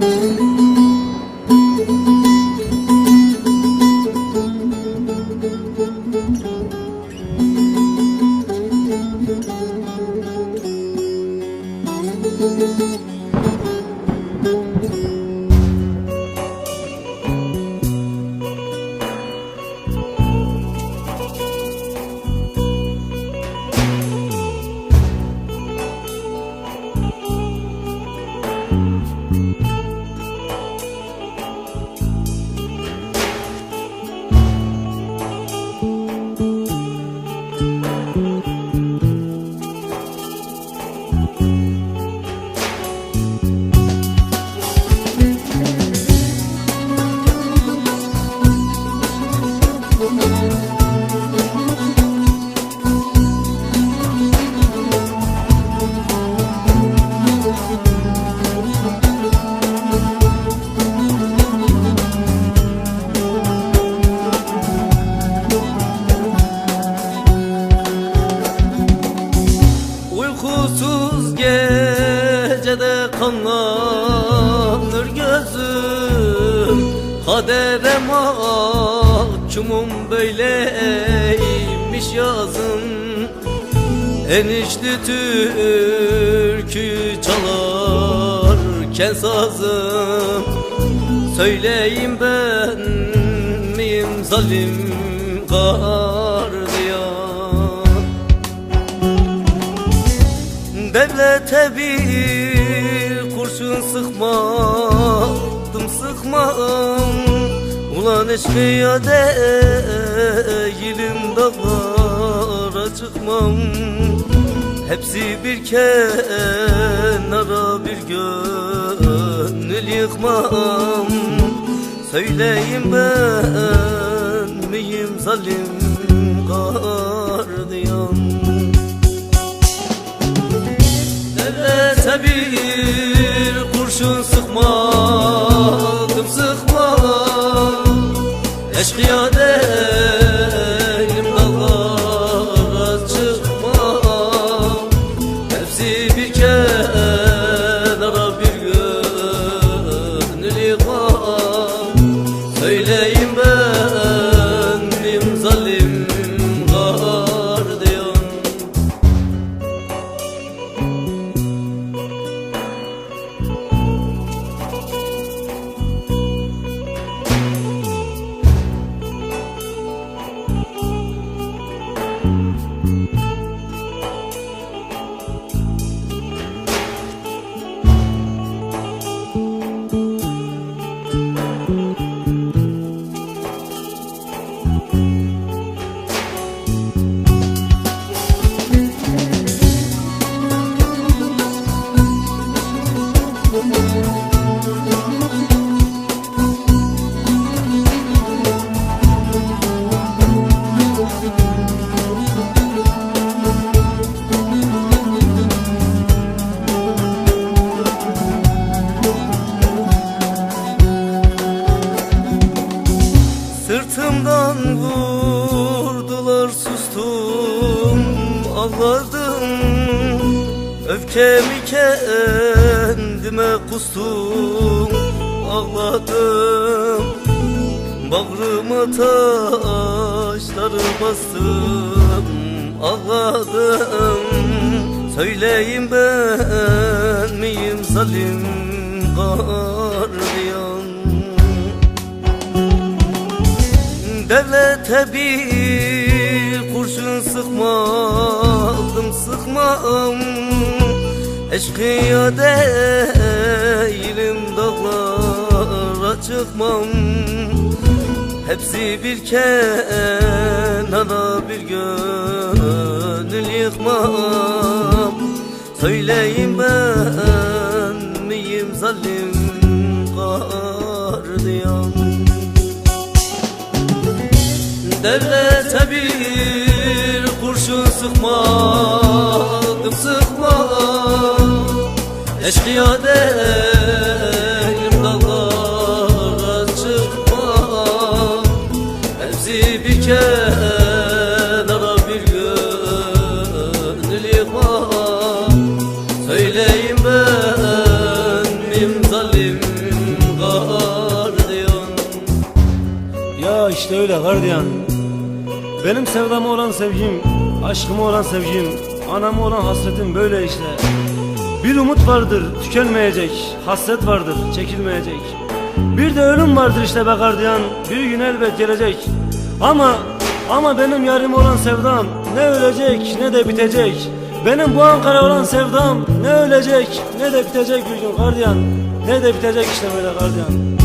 Música Música kanlanır gözüm. Kadere mahkumum böyleymiş yazım. Enişli türkü çalarken sazım. Söyleyeyim ben miyim zalim gardiyan? Devlete bir kurşun sıkmadım sıkmam Ulan eşkıya değilim dağlara çıkmam. Hepsi bir kenara bir gönül yıkmam. Söyleyeyim ben miyim zalim gardiyan kurşun sıkmadım sıkmam Eşkıya değilim Sırtımdan vurdular sustum ağladım. Öfkemi kendime kustum ağladım. Bağrıma taşları bastım ağladım. Söyleyeyim ben miyim zalim gardiyan Devlete bir kurşun sıkmadım sıkmam. Eşkıya değilim dağlara çıkmam. Hepsi bir kenara bir gönül yıkmam. Söyleyeyim ben miyim zalim Devlete bir kurşun sıkmadım sıkmadım. Eşkıya değil dağlara çıkmam Hepsi bir kenara bir gönül yıkmam Söyleyin ben mim zalim gardiyan. Ya işte öyle gardiyan. Benim sevdama olan sevgim, aşkıma olan sevgim, anama olan hasretim böyle işte. Bir umut vardır, tükenmeyecek, hasret vardır, çekilmeyecek. Bir de ölüm vardır işte be gardiyan, bir gün elbet gelecek. Ama, ama benim yarim olan sevdam ne ölecek ne de bitecek. Benim bu Ankara olan sevdam ne ölecek ne de bitecek bir gün gardiyan. Ne de bitecek işte böyle gardiyan.